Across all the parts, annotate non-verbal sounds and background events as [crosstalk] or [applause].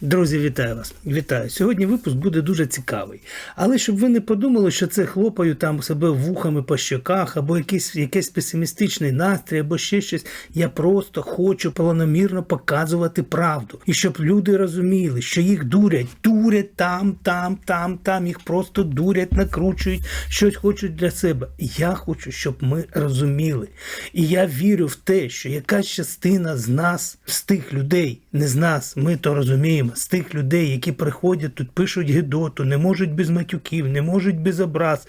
Друзі, вітаю вас! Вітаю! Сьогодні випуск буде дуже цікавий. Але щоб ви не подумали, що це хлопаю там себе вухами по щоках, або якийсь, якийсь песимістичний настрій, або ще щось. Я просто хочу планомірно показувати правду. І щоб люди розуміли, що їх дурять, дурять там, там, там, там, їх просто дурять, накручують, щось хочуть для себе. Я хочу, щоб ми розуміли. І я вірю в те, що якась частина з нас, з тих людей, не з нас, ми то розуміємо, з тих людей, які приходять тут, пишуть гидоту, не можуть без матюків, не можуть без образ,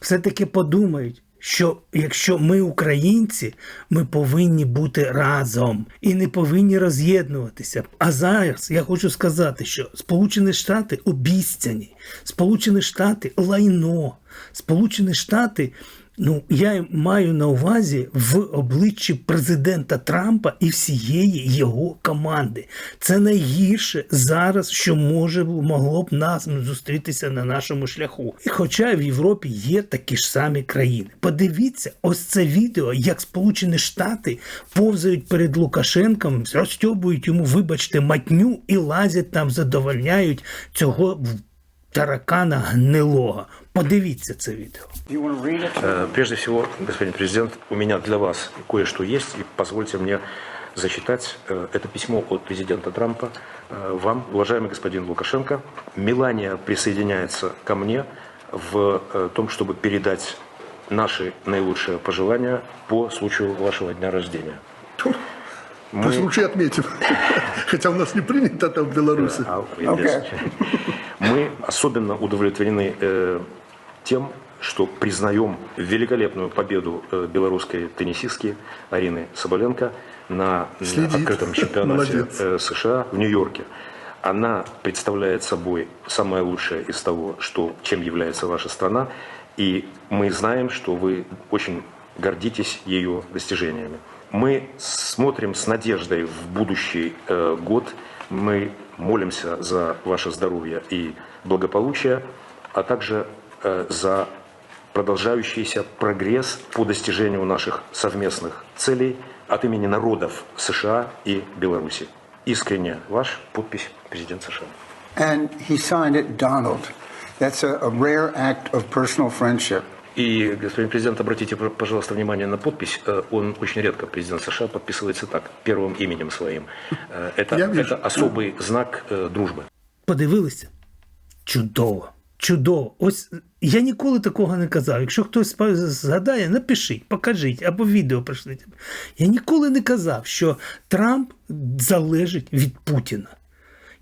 все-таки подумають. Що якщо ми українці, ми повинні бути разом і не повинні роз'єднуватися. А зараз я хочу сказати, що Сполучені Штати обіцяні, Сполучені Штати лайно, Сполучені Штати. Ну, я маю на увазі в обличчі президента Трампа і всієї його команди. Це найгірше зараз, що може могло б нас зустрітися на нашому шляху. І хоча в Європі є такі ж самі країни. Подивіться, ось це відео, як Сполучені Штати повзають перед Лукашенком, розтьобують йому, вибачте, матню і лазять там, задовольняють цього таракана гнилого. Подивіться це відео. Э, Прежде всего, господин президент, у меня для вас кое-что есть, и позвольте мне зачитать э, это письмо от президента Трампа э, вам, уважаемый господин Лукашенко. Мелания присоединяется ко мне в том, чтобы передать наши наилучшие пожелания по случаю вашего дня рождения. По случаю отметим. [laughs] Хотя у нас не принято это в Беларуси. А, yes. Мы особенно удовлетворены э, тем, что признаем великолепную победу э, белорусской теннисистки Арины Соболенко на Следит. открытом чемпионате э, США в Нью-Йорке. Она представляет собой самое лучшее из того, что, чем является ваша страна, и мы знаем, что вы очень гордитесь ее достижениями. Мы смотрим с надеждой в будущий э, год. Мы молимся за ваше здоровье и благополучие, а также э, за продолжающийся прогресс по достижению наших совместных целей от имени народов США и Беларуси. Искренне ваш подпись президент США. And he signed it Donald. That's a, a rare act of personal friendship. И, господин президент, обратите, пожалуйста, внимание на подпись. Э, Он очень редко, президент США, подписывается так, первым именем своим. Э, Это, Я вижу. это особый знак э, дружбы. Подивилися? Чудово. Чудово. Ось я ніколи такого не казав. Якщо хтось спа- згадає, напишіть, покажіть або відео пришліть. Я ніколи не казав, що Трамп залежить від Путіна.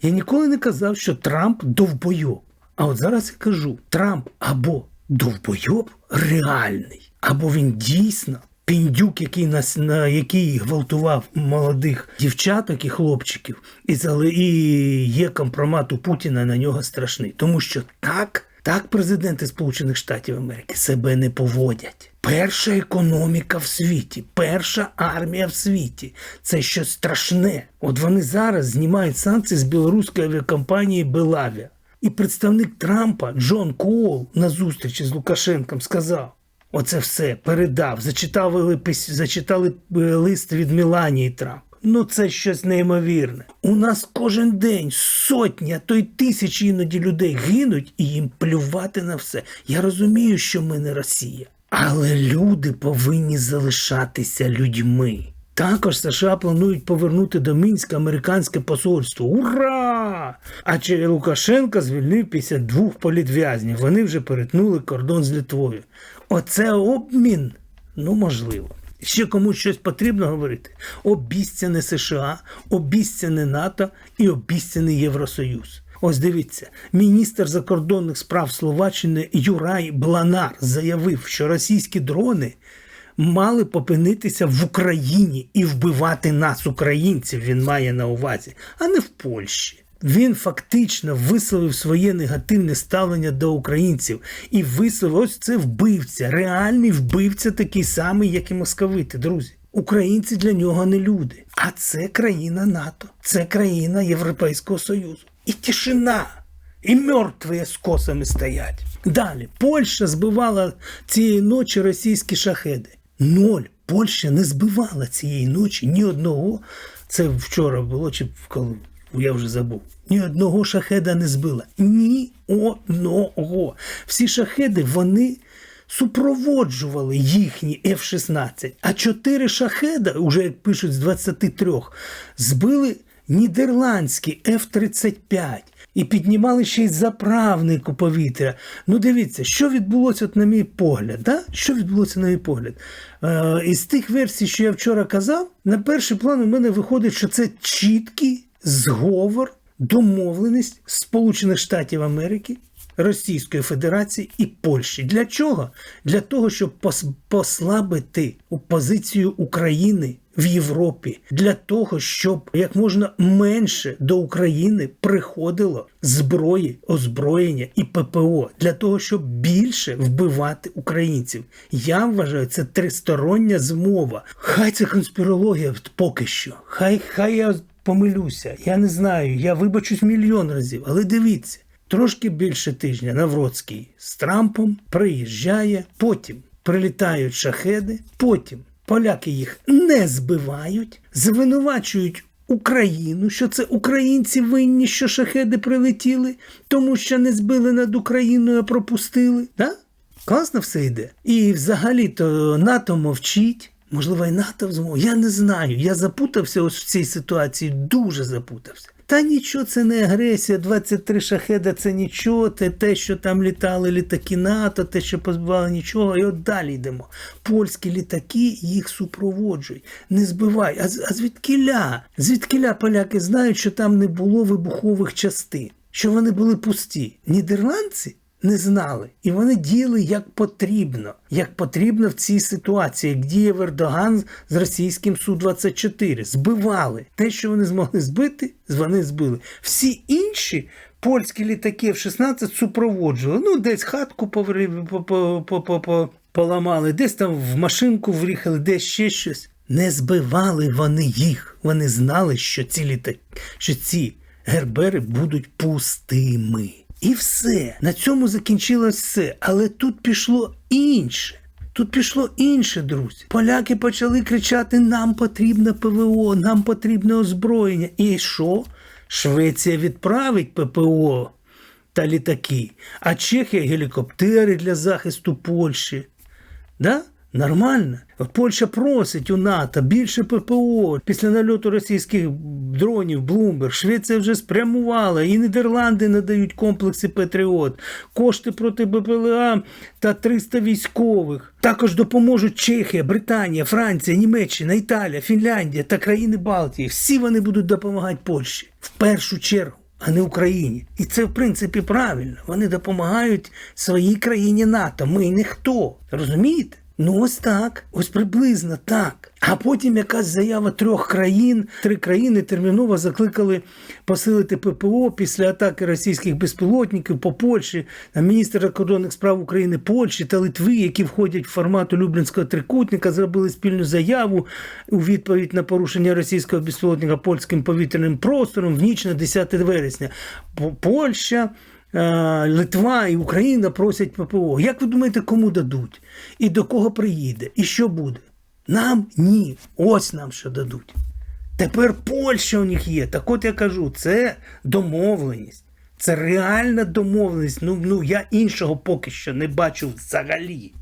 Я ніколи не казав, що Трамп довбойоб. А от зараз я кажу: Трамп або довбойоб реальний, або він дійсно піндюк, який нас на який гвалтував молодих дівчаток і хлопчиків, і і є компромат у Путіна на нього страшний. Тому що так, так президенти Сполучених Штатів Америки себе не поводять. Перша економіка в світі, перша армія в світі. Це щось страшне. От вони зараз знімають санкції з білоруської авіакомпанії Белавія. І представник Трампа Джон Коул на зустрічі з Лукашенком сказав: оце все передав. Зачитали, зачитали е, лист від Меланії Трамп. Ну, це щось неймовірне. У нас кожен день сотні, а то й тисячі іноді людей гинуть і їм плювати на все. Я розумію, що ми не Росія. Але люди повинні залишатися людьми. Також США планують повернути до Мінська американське посольство. Ура! А чи Лукашенко звільнив 52 політв'язнів. Вони вже перетнули кордон з Литвою. Оце обмін? Ну, можливо. Ще комусь щось потрібно говорити. Обіцяне США, обіцяне НАТО і обіцяний Євросоюз. Ось дивіться, міністр закордонних справ Словаччини Юрай Бланар заявив, що російські дрони мали попинитися в Україні і вбивати нас, українців, він має на увазі, а не в Польщі. Він фактично висловив своє негативне ставлення до українців і висловив ось це вбивця, реальний вбивця, такий самий, як і московити, друзі. Українці для нього не люди, а це країна НАТО, це країна Європейського Союзу. І тишина. І мертві з косами стоять. Далі Польща збивала цієї ночі російські шахеди. Ноль. Польща не збивала цієї ночі ні одного. Це вчора було чи коли Я вже забув. Ні одного шахеда не збила. Ні одного. Всі шахеди вони супроводжували їхні F-16. А чотири шахеда, уже як пишуть з 23, збили нідерландські F-35 і піднімали ще й заправнику повітря. Ну, дивіться, що відбулося, от, на мій погляд. Да? Що відбулося на мій погляд? Е, із тих версій, що я вчора казав, на перший план у мене виходить, що це чіткий зговор, домовленість Сполучених Штатів Америки. Російської Федерації і Польщі. Для чого? Для того, щоб послабити позицію України в Європі, для того, щоб як можна менше до України приходило зброї, озброєння і ППО, для того, щоб більше вбивати українців. Я вважаю, це тристороння змова. Хай це конспірологія поки що. Хай, хай я помилюся. Я не знаю. Я вибачусь мільйон разів, але дивіться. Трошки більше тижня Навроцький з Трампом приїжджає, потім прилітають шахеди, потім поляки їх не збивають, звинувачують Україну, що це українці винні, що шахеди прилетіли, тому що не збили над Україною, а пропустили. Да? Класно все йде. І взагалі-то НАТО мовчить. Можливо, і НАТО зможе. Я не знаю. Я запутався ось в цій ситуації, дуже запутався. Та нічого, це не агресія. 23 шахеда це нічого, це те, що там літали літаки НАТО, те, що позбивали нічого, і от далі йдемо. Польські літаки їх супроводжують. Не збивай. А, а звідкіля? Звідкіля поляки знають, що там не було вибухових частин, що вони були пусті. Нідерландці не знали. І вони діяли як потрібно, як потрібно в цій ситуації, як діє Ердоган з російським Су-24. Збивали. Те, що вони змогли збити, вони збили. Всі інші польські літаки F-16 супроводжували. Ну, десь хатку поламали, десь там в машинку вріхали, десь ще щось. Не збивали вони їх. Вони знали, що ці літаки, що ці гербери будуть пустими. І все. На цьому закінчилось все. Але тут пішло інше. Тут пішло інше, друзі. Поляки почали кричати: нам потрібно ПВО, нам потрібне озброєння. І що? Швеція відправить ППО та літаки, а Чехія гелікоптери для захисту Польщі. Да? Нормально. От Польща просить у НАТО більше ППО. Після нальоту російських дронів Блумберг Швеція вже спрямувала, і Нідерланди надають комплекси Патріот, кошти проти БПЛА та 300 військових. Також допоможуть Чехія, Британія, Франція, Німеччина, Італія, Фінляндія та країни Балтії. Всі вони будуть допомагати Польщі в першу чергу а не Україні. І це, в принципі, правильно. Вони допомагають своїй країні НАТО. Ми ніхто. Розумієте? Ну, ось так, ось приблизно так. А потім якась заява трьох країн, три країни терміново закликали посилити ППО після атаки російських безпілотників по Польщі, міністр закордонних справ України Польщі та Литви, які входять в формат Люблінського трикутника, зробили спільну заяву у відповідь на порушення російського безпілотника польським повітряним простором в ніч на 10 вересня. Польща. Е, Литва і Україна просять ППО. Як ви думаєте, кому дадуть? І до кого приїде? І що буде? Нам ні. Ось нам що дадуть. Тепер Польща у них є. Так от я кажу, це домовленість. Це реальна домовленість. Ну, ну я іншого поки що не бачу взагалі.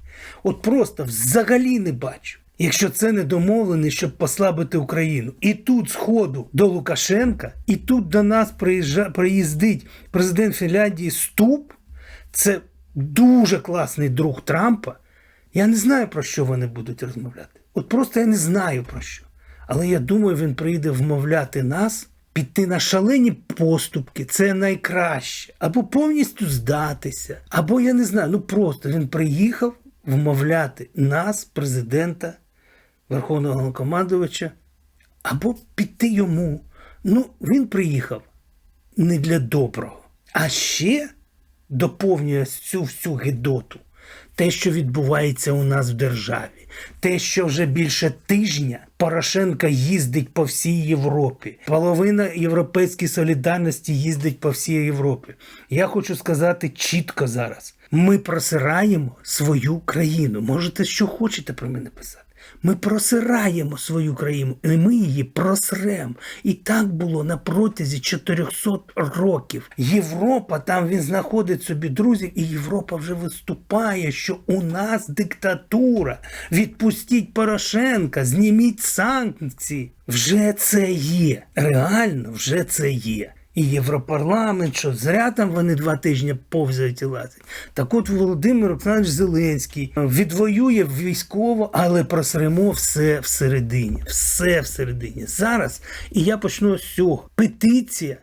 От просто взагалі не бачу. Якщо це не домовленість, щоб послабити Україну. І тут сходу до Лукашенка, і тут до нас приїздить президент Фінляндії Ступ. Це дуже класний друг Трампа. Я не знаю, про що вони будуть розмовляти. От просто я не знаю про що. Але я думаю, він прийде вмовляти нас піти на шалені поступки. Це найкраще. Або повністю здатися. Або я не знаю. Ну просто він приїхав вмовляти нас, президента, Верховного Головнокомандувача, або піти йому. Ну, він приїхав не для доброго. А ще доповнює цю всю гидоту. Те, що відбувається у нас в державі, те, що вже більше тижня Порошенко їздить по всій Європі, половина європейської солідарності їздить по всій Європі. Я хочу сказати чітко зараз: ми просираємо свою країну. Можете що хочете про мене писати. Ми просираємо свою країну, і ми її просрем. І так було на протязі 400 років. Європа там він знаходить собі друзів, і Європа вже виступає, що у нас диктатура. Відпустіть Порошенка, зніміть санкції. Вже це є. Реально, вже це є. І Європарламент, що зря там вони два тижні повзають і лазять. Так от Володимир Олександрович Зеленський відвоює військово, але просремо все всередині. Все всередині. Зараз, і я почну з цього. Петиція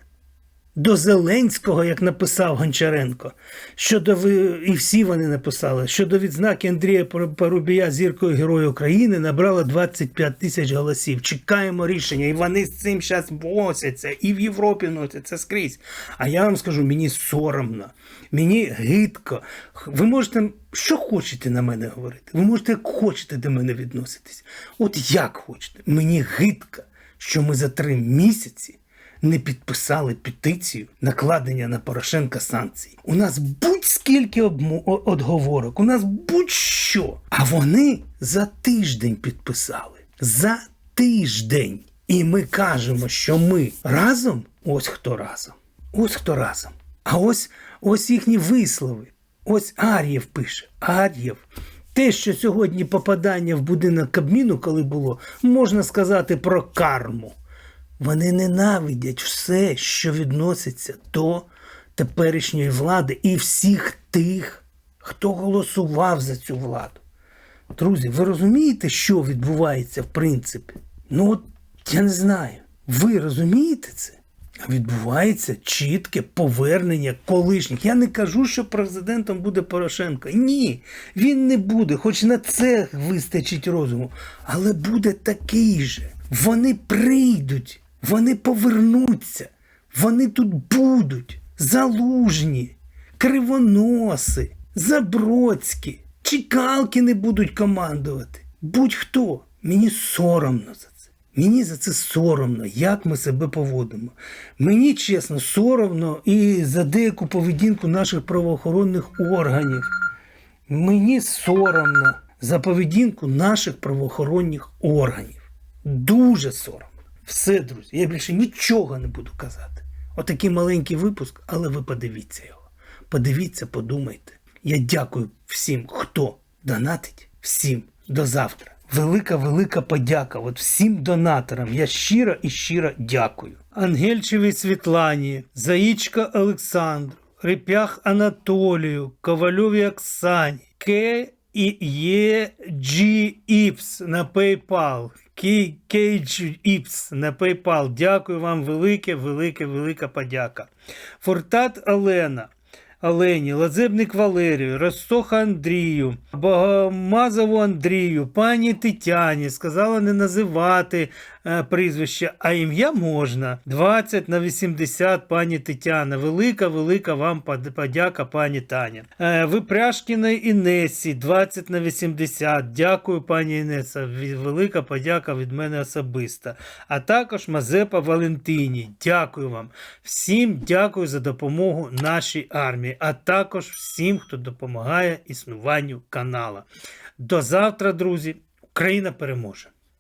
до Зеленського, як написав Гончаренко, щодо і всі вони написали, щодо відзнаки Андрія Порубія зіркою Героя України набрала 25 тисяч голосів. Чекаємо рішення, і вони з цим зараз носяться, і в Європі носяться скрізь. А я вам скажу, мені соромно, мені гидко. Ви можете що хочете на мене говорити? Ви можете як хочете до мене відноситись. От як хочете. Мені гидко, що ми за три місяці не підписали петицію накладення на Порошенка санкцій. У нас будь-скільки обмо- о- у нас будь-що. А вони за тиждень підписали. За тиждень. І ми кажемо, що ми разом, ось хто разом. Ось хто разом. А ось ось їхні вислови. Ось Ар'єв пише. Ар'єв. Те, що сьогодні попадання в будинок Кабміну, коли було, можна сказати про карму. Вони ненавидять все, що відноситься до теперішньої влади і всіх тих, хто голосував за цю владу. Друзі, ви розумієте, що відбувається в принципі? Ну, от я не знаю. Ви розумієте це? Відбувається чітке повернення колишніх. Я не кажу, що президентом буде Порошенко. Ні, він не буде, хоч на це вистачить розуму. Але буде такий же. Вони прийдуть, вони повернуться, вони тут будуть. Залужні, кривоноси, забродські, чекалки не будуть командувати. Будь-хто. Мені соромно за це. Мені за це соромно, як ми себе поводимо. Мені чесно, соромно і за деяку поведінку наших правоохоронних органів. Мені соромно за поведінку наших правоохоронних органів. Дуже соромно. Все, друзі, я більше нічого не буду казати. Отакий маленький випуск, але ви подивіться його. Подивіться, подумайте. Я дякую всім, хто донатить, всім до завтра. Велика, велика подяка. От всім донаторам. Я щиро і щиро дякую. Ангельчевій Світлані, Заїчка Олександру, Репях Анатолію, Ковальові Оксані, К і Є G Іпс на PayPal. Кейдж Іпс на PayPal. Дякую вам велике, велике, велика подяка. Фортат Олена. Олені, Лазебник Валерію, Ростоха Андрію, Богомазову Андрію, пані Тетяні сказала не називати прізвище, а ім'я можна. 20 на 80, пані Тетяна. Велика, велика вам подяка, пані Таня. Е, Випряшкіної Інесі, 20 на 80. Дякую, пані Інеса. Велика подяка від мене особиста. А також Мазепа Валентині. Дякую вам. Всім дякую за допомогу нашій армії, а також всім, хто допомагає існуванню канала. До завтра, друзі. Україна переможе!